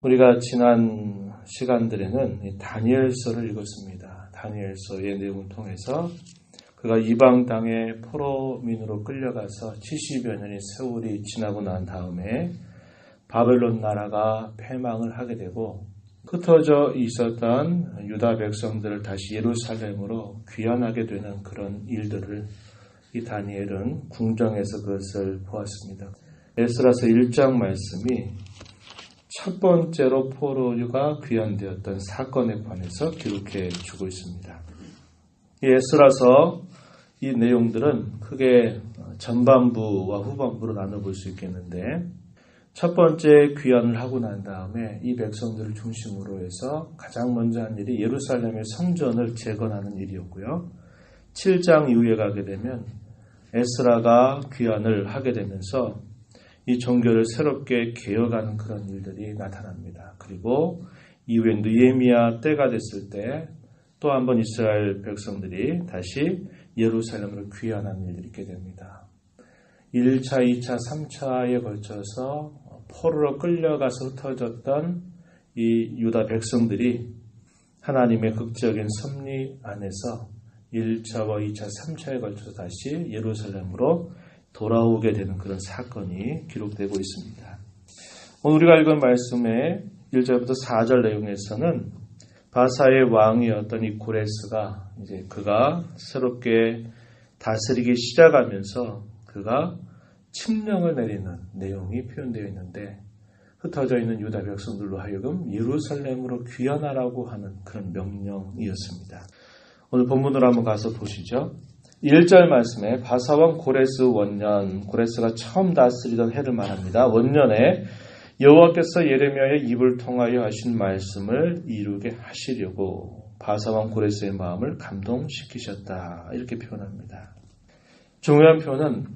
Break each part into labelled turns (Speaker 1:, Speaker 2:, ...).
Speaker 1: 우리가 지난 시간들에는 다니엘서를 읽었습니다. 다니엘서의 내용을 통해서 그가 이방 땅의 포로민으로 끌려가서 70여 년의 세월이 지나고 난 다음에 바벨론 나라가 패망을 하게 되고 흩어져 있었던 유다 백성들을 다시 예루살렘으로 귀환하게 되는 그런 일들을 이 다니엘은 궁정에서 그것을 보았습니다. 에스라서 1장 말씀이 첫 번째로 포로가 귀환되었던 사건에 관해서 기록해 주고 있습니다. 에스라서 이 내용들은 크게 전반부와 후반부로 나눠볼 수 있겠는데 첫 번째 귀환을 하고 난 다음에 이 백성들을 중심으로 해서 가장 먼저 한 일이 예루살렘의 성전을 재건하는 일이었고요. 7장 이후에 가게 되면 에스라가 귀환을 하게 되면서 이 종교를 새롭게 개혁하는 그런 일들이 나타납니다. 그리고 이후에 느에미아 때가 됐을 때 또 한 번 이스라엘 백성들이 다시 예루살렘으로 귀환하는 일들이 있게 됩니다. 1차, 2차, 3차에 걸쳐서 포로로 끌려가서 흩어졌던 이 유다 백성들이 하나님의 극적인 섭리 안에서 1차와 2차, 3차에 걸쳐서 다시 예루살렘으로 돌아오게 되는 그런 사건이 기록되고 있습니다. 오늘 우리가 읽은 말씀의 1절부터 4절 내용에서는 바사의 왕이었던 이 고레스가 이제 그가 새롭게 다스리기 시작하면서 그가 칙령을 내리는 내용이 표현되어 있는데 흩어져 있는 유다 백성들로 하여금 예루살렘으로 귀환하라고 하는 그런 명령이었습니다. 오늘 본문으로 한번 가서 보시죠. 1절 말씀에 바사왕 고레스 원년, 고레스가 처음 다스리던 해를 말합니다. 원년에 여호와께서 예레미야의 입을 통하여 하신 말씀을 이루게 하시려고 바사왕 고레스의 마음을 감동시키셨다. 이렇게 표현합니다. 중요한 표현은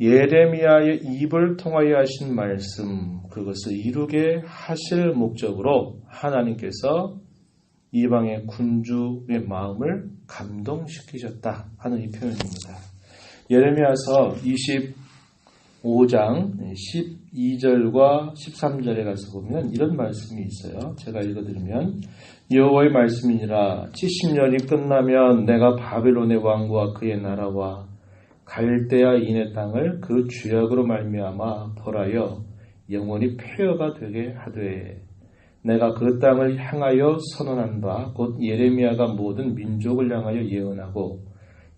Speaker 1: 예레미야의 입을 통하여 하신 말씀, 그것을 이루게 하실 목적으로 하나님께서 이방의 군주의 마음을 감동시키셨다 하는 이 표현입니다. 예레미야서 25장 12절과 13절에 가서 보면 이런 말씀이 있어요. 제가 읽어드리면 여호와의 말씀이니라 70년이 끝나면 내가 바벨론의 왕과 그의 나라와 갈대아 인의 땅을 그 주역으로 말미암아 벌하여 영원히 폐허가 되게 하되 내가 그 땅을 향하여 선언한 바 곧 예레미야가 모든 민족을 향하여 예언하고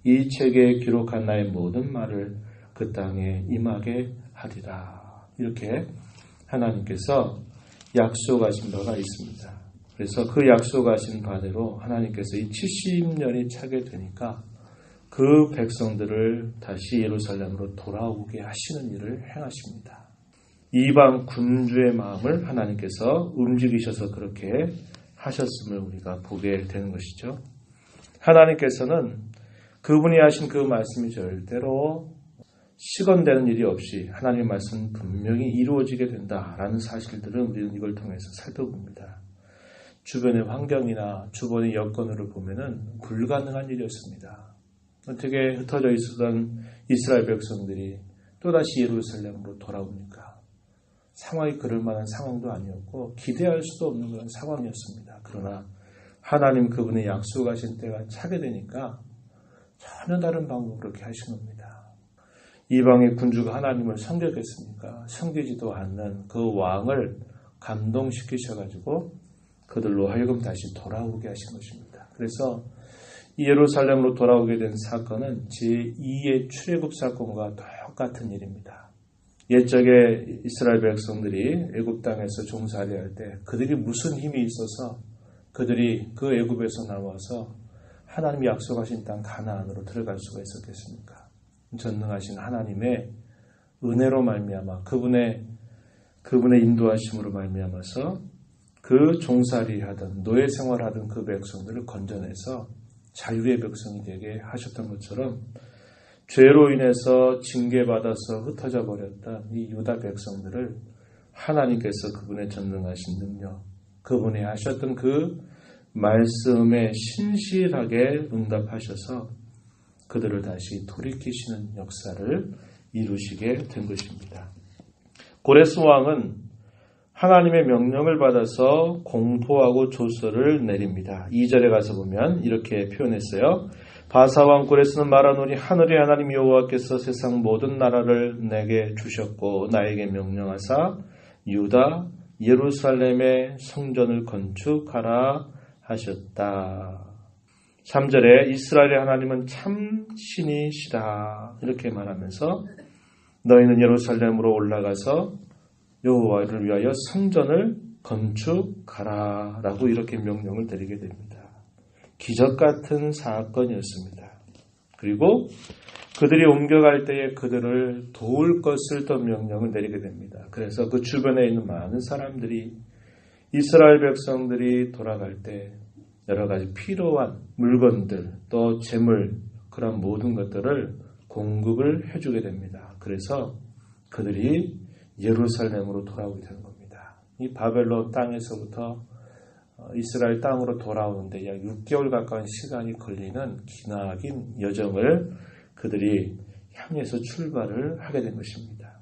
Speaker 1: 이 책에 기록한 나의 모든 말을 그 땅에 임하게 하리라. 이렇게 하나님께서 약속하신 바가 있습니다. 그래서 그 약속하신 바대로 하나님께서 이 70년이 차게 되니까 그 백성들을 다시 예루살렘으로 돌아오게 하시는 일을 행하십니다. 이방 군주의 마음을 하나님께서 움직이셔서 그렇게 하셨음을 우리가 보게 되는 것이죠. 하나님께서는 그분이 하신 그 말씀이 절대로 시건되는 일이 없이 하나님의 말씀은 분명히 이루어지게 된다라는 사실들을 우리는 이걸 통해서 살펴봅니다. 주변의 환경이나 주변의 여건으로 보면은 불가능한 일이었습니다. 어떻게 흩어져 있었던 이스라엘 백성들이 또다시 예루살렘으로 돌아옵니까? 상황이 그럴 만한 상황도 아니었고 기대할 수도 없는 그런 상황이었습니다. 그러나 하나님 그분의 약속하신 때가 차게 되니까 전혀 다른 방법으로 그렇게 하신 겁니다. 이방의 군주가 하나님을 섬겼겠습니까? 섬기지도 않는 그 왕을 감동시키셔가지고 그들로 하여금 다시 돌아오게 하신 것입니다. 그래서 예루살렘으로 돌아오게 된 사건은 제2의 출애굽 사건과 똑같은 일입니다. 옛적에 이스라엘 백성들이 애굽 땅에서 종살이 할 때 그들이 무슨 힘이 있어서 그들이 그 애굽에서 나와서 하나님이 약속하신 땅 가나안으로 들어갈 수가 있었겠습니까? 전능하신 하나님의 은혜로 말미암아 그분의 그분의 인도하심으로 말미암아서 그 종살이 하던 노예 생활하던 그 백성들을 건져내서 자유의 백성이 되게 하셨던 것처럼 죄로 인해서 징계받아서 흩어져 버렸던 이 유다 백성들을 하나님께서 그분의 전능하신 능력, 그분이 하셨던 그 말씀에 신실하게 응답하셔서 그들을 다시 돌이키시는 역사를 이루시게 된 것입니다. 고레스 왕은 하나님의 명령을 받아서 공포하고 조서를 내립니다. 2절에 가서 보면 이렇게 표현했어요. 바사왕 굴에서는 말하노니 하늘의 하나님 여호와께서 세상 모든 나라를 내게 주셨고 나에게 명령하사 유다 예루살렘의 성전을 건축하라 하셨다. 3절에 이스라엘의 하나님은 참 신이시다. 이렇게 말하면서 너희는 예루살렘으로 올라가서 여호와를 위하여 성전을 건축하라라고 이렇게 명령을 드리게 됩니다. 기적 같은 사건이었습니다. 그리고 그들이 옮겨갈 때에 그들을 도울 것을 또 명령을 내리게 됩니다. 그래서 그 주변에 있는 많은 사람들이 이스라엘 백성들이 돌아갈 때 여러 가지 필요한 물건들 또 재물 그런 모든 것들을 공급을 해주게 됩니다. 그래서 그들이 예루살렘으로 돌아오게 되는 겁니다. 이 바벨론 땅에서부터 어, 이스라엘 땅으로 돌아오는데 약 6개월 가까운 시간이 걸리는 기나긴 여정을 그들이 향해서 출발을 하게 된 것입니다.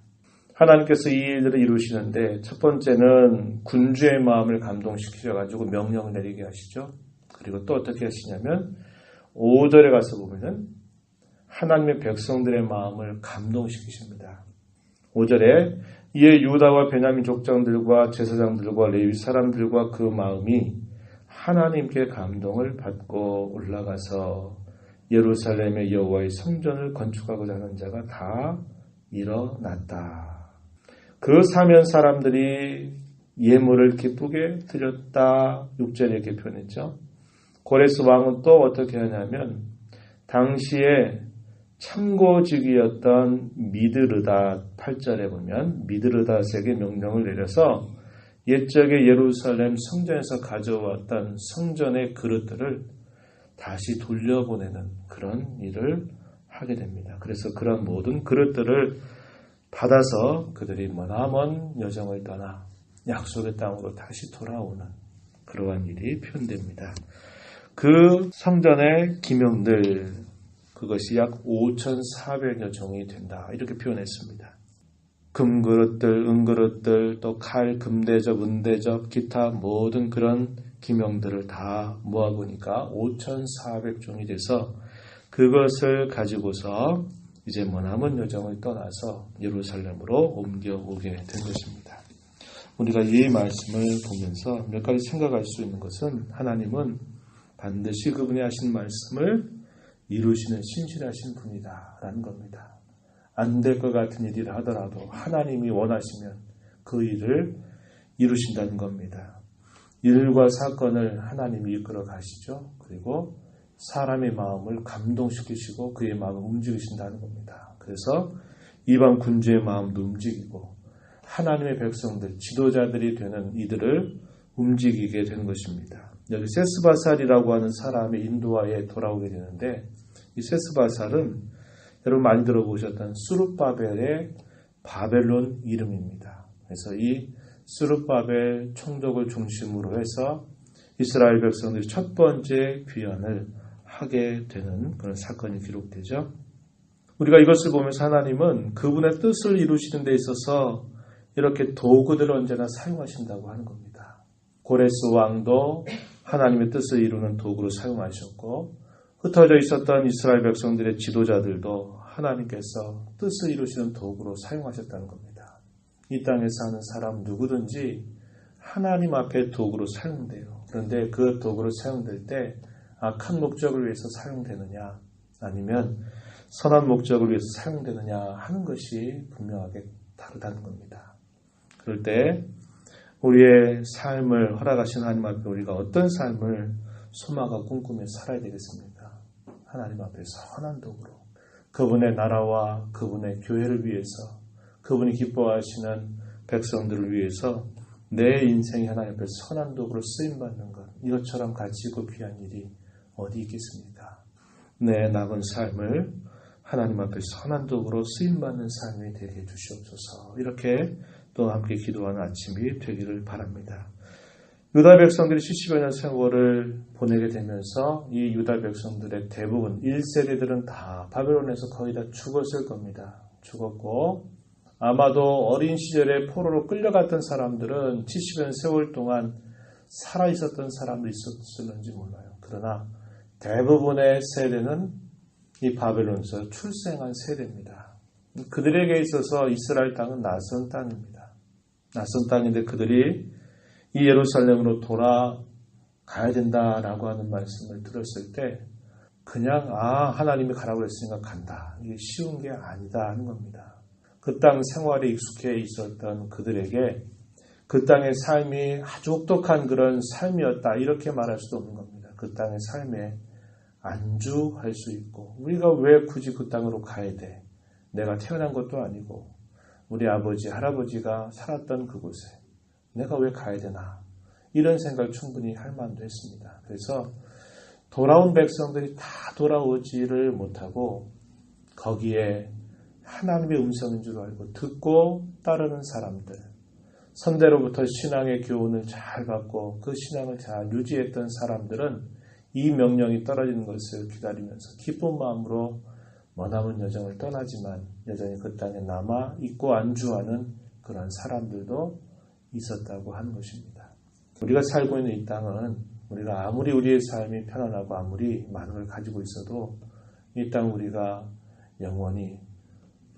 Speaker 1: 하나님께서 이 일들을 이루시는데 첫 번째는 군주의 마음을 감동시키셔가지고 명령을 내리게 하시죠. 그리고 또 어떻게 하시냐면 5절에 가서 보면은 하나님의 백성들의 마음을 감동시키십니다. 5절에 이에 유다와 베냐민 족장들과 제사장들과 레위 사람들과 그 마음이 하나님께 감동을 받고 올라가서 예루살렘의 여호와의 성전을 건축하고자 하는 자가 다 일어났다. 그 사면 사람들이 예물을 기쁘게 드렸다. 6절에 이렇게 표현했죠. 고레스 왕은 또 어떻게 하냐면 당시에 참고직이었던 미드르다 8절에 보면 미드르다에게 명령을 내려서 옛적의 예루살렘 성전에서 가져왔던 성전의 그릇들을 다시 돌려보내는 그런 일을 하게 됩니다. 그래서 그런 모든 그릇들을 받아서 그들이 머나먼 여정을 떠나 약속의 땅으로 다시 돌아오는 그러한 일이 표현됩니다. 그 성전의 기명들 그것이 약 5,400여 종이 된다. 이렇게 표현했습니다. 금그릇들, 은그릇들, 또 칼, 금대접, 은대접, 기타 모든 그런 기명들을 다 모아보니까 5,400종이 돼서 그것을 가지고서 이제 머나먼 여정을 떠나서 예루살렘으로 옮겨오게 된 것입니다. 우리가 이 말씀을 보면서 몇 가지 생각할 수 있는 것은 하나님은 반드시 그분이 하신 말씀을 이루시는 신실하신 분이다라는 겁니다. 안 될 것 같은 일이라 하더라도 하나님이 원하시면 그 일을 이루신다는 겁니다. 일과 사건을 하나님이 이끌어 가시죠. 그리고 사람의 마음을 감동시키시고 그의 마음을 움직이신다는 겁니다. 그래서 이방 군주의 마음도 움직이고 하나님의 백성들, 지도자들이 되는 이들을 움직이게 되는 것입니다. 여기 세스바살이라고 하는 사람의 인도하에 돌아오게 되는데 이 세스바살은 여러분 많이 들어보셨던 수르바벨의 바벨론 이름입니다. 그래서 이 수르바벨 총독을 중심으로 해서 이스라엘 백성들이 첫 번째 귀환을 하게 되는 그런 사건이 기록되죠. 우리가 이것을 보면서 하나님은 그분의 뜻을 이루시는 데 있어서 이렇게 도구들을 언제나 사용하신다고 하는 겁니다. 고레스 왕도 하나님의 뜻을 이루는 도구로 사용하셨고 흩어져 있었던 이스라엘 백성들의 지도자들도 하나님께서 뜻을 이루시는 도구로 사용하셨다는 겁니다. 이 땅에 사는 사람 누구든지 하나님 앞에 도구로 사용돼요. 그런데 그 도구로 사용될 때 악한 목적을 위해서 사용되느냐 아니면 선한 목적을 위해서 사용되느냐 하는 것이 분명하게 다르다는 겁니다. 그럴 때 우리의 삶을 허락하신 하나님 앞에 우리가 어떤 삶을 소망하고 꿈꾸며 살아야 되겠습니까? 하나님 앞에 선한 도구로 그분의 나라와 그분의 교회를 위해서 그분이 기뻐하시는 백성들을 위해서 내 인생이 하나님 앞에 선한 도구로 쓰임받는 것 이것처럼 가치고 귀한 일이 어디 있겠습니까? 내 남은 삶을 하나님 앞에 선한 도구로 쓰임받는 삶이 되게 해주시옵소서 이렇게 또 함께 기도하는 아침이 되기를 바랍니다. 유다 백성들이 70여 년 세월을 보내게 되면서 이 유다 백성들의 대부분 1세대들은 다 바벨론에서 거의 다 죽었을 겁니다. 죽었고 아마도 어린 시절에 포로로 끌려갔던 사람들은 70년 세월 동안 살아 있었던 사람도 있었을는지 몰라요. 그러나 대부분의 세대는 이 바벨론에서 출생한 세대입니다. 그들에게 있어서 이스라엘 땅은 낯선 땅입니다. 낯선 땅인데 그들이 이 예루살렘으로 돌아가야 된다라고 하는 말씀을 들었을 때 그냥 아 하나님이 가라고 했으니까 간다. 이게 쉬운 게 아니다 하는 겁니다. 그 땅 생활에 익숙해 있었던 그들에게 그 땅의 삶이 아주 혹독한 그런 삶이었다 이렇게 말할 수도 없는 겁니다. 그 땅의 삶에 안주할 수 있고 우리가 왜 굳이 그 땅으로 가야 돼? 내가 태어난 것도 아니고 우리 아버지 할아버지가 살았던 그곳에 내가 왜 가야 되나 이런 생각 충분히 할 만도 했습니다. 그래서 돌아온 백성들이 다 돌아오지를 못하고 거기에 하나님의 음성인 줄 알고 듣고 따르는 사람들 선대로부터 신앙의 교훈을 잘 받고 그 신앙을 잘 유지했던 사람들은 이 명령이 떨어지는 것을 기다리면서 기쁜 마음으로 머나먼 여정을 떠나지만 여전히 그 땅에 남아 있고 안주하는 그런 사람들도 있었다고 하는 것입니다. 우리가 살고 있는 이 땅은 우리가 아무리 우리의 삶이 편안하고 아무리 많은 걸 가지고 있어도 이 땅 우리가 영원히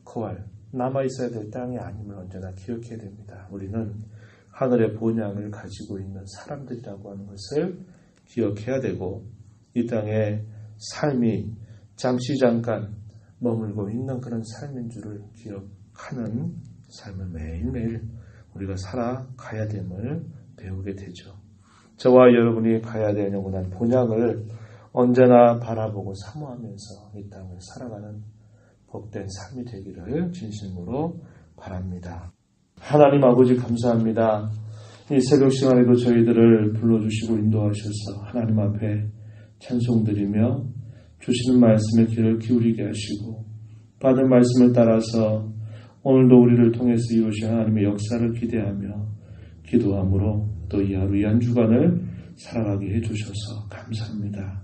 Speaker 1: 코알 남아 있어야 될 땅이 아님을 언제나 기억해야 됩니다. 우리는 하늘의 본향을 가지고 있는 사람들이라고 하는 것을 기억해야 되고 이 땅의 삶이 잠시 잠깐 머물고 있는 그런 삶인 줄을 기억하는 삶을 매일매일 우리가 살아가야 됨을 배우게 되죠. 저와 여러분이 가야 되는 영원한 본향을 언제나 바라보고 사모하면서 이 땅을 살아가는 복된 삶이 되기를 진심으로 바랍니다. 하나님 아버지 감사합니다. 이 새벽 시간에도 저희들을 불러주시고 인도하셔서 하나님 앞에 찬송드리며 주시는 말씀에 귀를 기울이게 하시고 받은 말씀을 따라서 오늘도 우리를 통해서 이루신 하나님의 역사를 기대하며 기도함으로 또 이 하루 이 한 주간을 살아가게 해주셔서 감사합니다.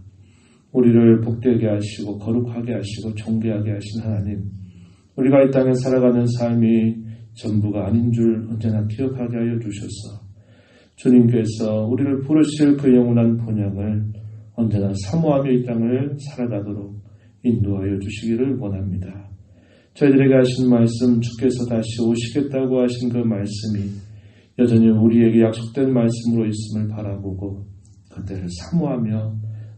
Speaker 1: 우리를 복되게 하시고 거룩하게 하시고 존귀하게 하신 하나님 우리가 이 땅에 살아가는 삶이 전부가 아닌 줄 언제나 기억하게 하여 주셔서 주님께서 우리를 부르실 그 영원한 본향을 언제나 사모하며 이 땅을 살아가도록 인도하여 주시기를 원합니다. 저희들에게 하신 말씀 주께서 다시 오시겠다고 하신 그 말씀이 여전히 우리에게 약속된 말씀으로 있음을 바라보고 그때를 사모하며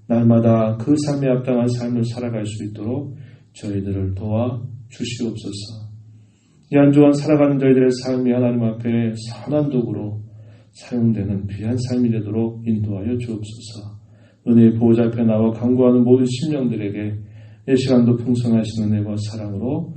Speaker 1: 날마다 그 삶에 합당한 삶을 살아갈 수 있도록 저희들을 도와 주시옵소서. 이한 주간 살아가는 저희들의 삶이 하나님 앞에 선한 도구로 사용되는 귀한 삶이 되도록 인도하여 주옵소서. 은혜의 보호자 앞에 나와 강구하는 모든 심령들에게 이 시간도 풍성하신 은혜와 사랑으로